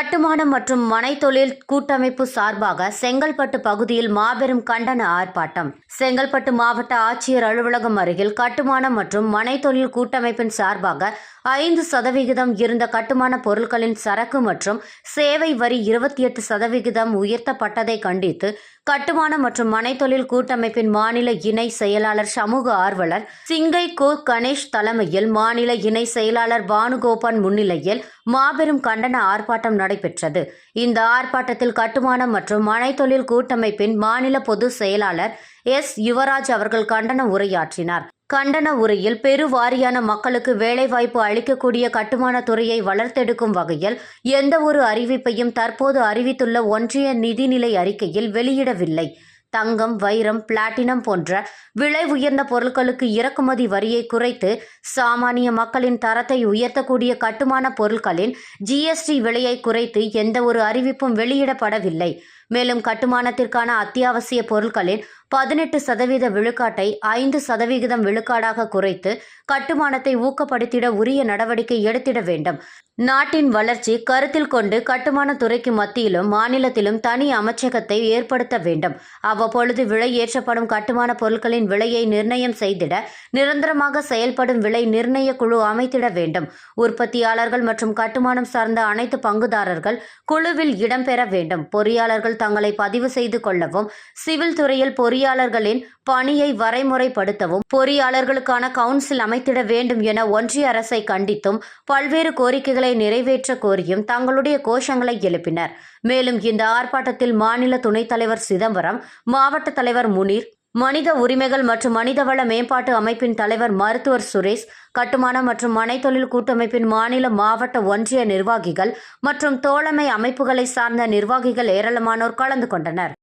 கட்டுமானம் மற்றும் மனைத்தொழில் கூட்டமைப்பு சார்பாக செங்கல்பட்டு பகுதியில் மாபெரும் கண்டன ஆர்ப்பாட்டம். செங்கல்பட்டு மாவட்ட ஆட்சியர் அலுவலகம் அருகில் கட்டுமானம் மற்றும் மனைத்தொழில் கூட்டமைப்பின் சார்பாக ஐந்து சதவிகிதம் இருந்த கட்டுமான பொருட்களின் சரக்கு மற்றும் சேவை வரி இருபத்தி எட்டு சதவிகிதம் உயர்த்தப்பட்டதை கண்டித்து கட்டுமான மற்றும் மனைத்தொழில் கூட்டமைப்பின் மாநில இணை செயலாளர் சமூக ஆர்வலர் சிங்கை கோ கணேஷ் தலைமையில் மாநில இணை செயலாளர் பானுகோபான் முன்னிலையில் மாபெரும் கண்டன ஆர்ப்பாட்டம் நடைபெற்றது. இந்த ஆர்ப்பாட்டத்தில் கட்டுமானம் மற்றும் மனைத்தொழில் கூட்டமைப்பின் மாநில பொதுச் செயலாளர் எஸ். யுவராஜ் அவர்கள் கண்டன உரையாற்றினார். கண்டன உரையில் பெருவாரியான மக்களுக்கு வேலைவாய்ப்பு அளிக்கக்கூடிய கட்டுமான துறையை வளர்த்தெடுக்கும் வகையில் எந்த ஒரு அறிவிப்பையும் தற்போது அறிவித்துள்ள ஒன்றிய நிதிநிலை அறிக்கையில் வெளியிடவில்லை. தங்கம் வைரம் பிளாட்டினம் போன்ற விலை உயர்ந்த பொருட்களுக்கு இறக்குமதி வரியை குறைத்து சாமானிய மக்களின் தரத்தை உயர்த்தக்கூடிய கட்டுமான பொருட்களின் ஜிஎஸ்டி விலையை குறைத்து எந்த ஒரு அறிவிப்பும் வெளியிடப்படவில்லை. மேலும் கட்டுமானத்திற்கான அத்தியாவசிய பொருட்களின் பதினெட்டு சதவீத விழுக்காட்டை ஐந்து சதவிகிதம் விழுக்காடாக குறைத்து கட்டுமானத்தை ஊக்கப்படுத்திட உரிய நடவடிக்கை எடுத்திட வேண்டும். நாட்டின் வளர்ச்சி கருத்தில் கொண்டு கட்டுமான துறைக்கு மத்தியிலும் மாநிலத்திலும் தனி அமைச்சகத்தை ஏற்படுத்த வேண்டும். அவ்வப்பொழுது விலை ஏற்றப்படும் கட்டுமான பொருட்களின் விலையை நிர்ணயம் செய்திட நிரந்தரமாக செயல்படும் விலை நிர்ணய குழு அமைத்திட வேண்டும். உற்பத்தியாளர்கள் மற்றும் கட்டுமானம் சார்ந்த அனைத்து பங்குதாரர்கள் குழுவில் இடம்பெற வேண்டும். பொறியாளர்கள் தங்களை பதிவு செய்து கொள்ளவும் சிவில் துறையில் பொறியாளர்களின் பணியை வரைமுறைப்படுத்தவும் பொறியாளர்களுக்கான கவுன்சில் அமைத்திட வேண்டும் என ஒன்றிய அரசை கண்டித்தும் பல்வேறு கோரிக்கைகளை நிறைவேற்ற கோரியும் தங்களுடைய கோஷங்களை எழுப்பினர். மேலும் இந்த ஆர்ப்பாட்டத்தில் மாநில துணைத் தலைவர் சிதம்பரம் மாவட்ட தலைவர் முனீர் மனித உரிமைகள் மற்றும் மனிதவள மேம்பாட்டு அமைப்பின் தலைவர் மருத்துவர் சுரேஷ் கட்டுமான மற்றும் மனைத்தொழில் கூட்டமைப்பின் மாநில மாவட்ட ஒன்றிய நிர்வாகிகள் மற்றும் தோழமை அமைப்புகளை சார்ந்த நிர்வாகிகள் ஏராளமானோர் கலந்து கொண்டனர்.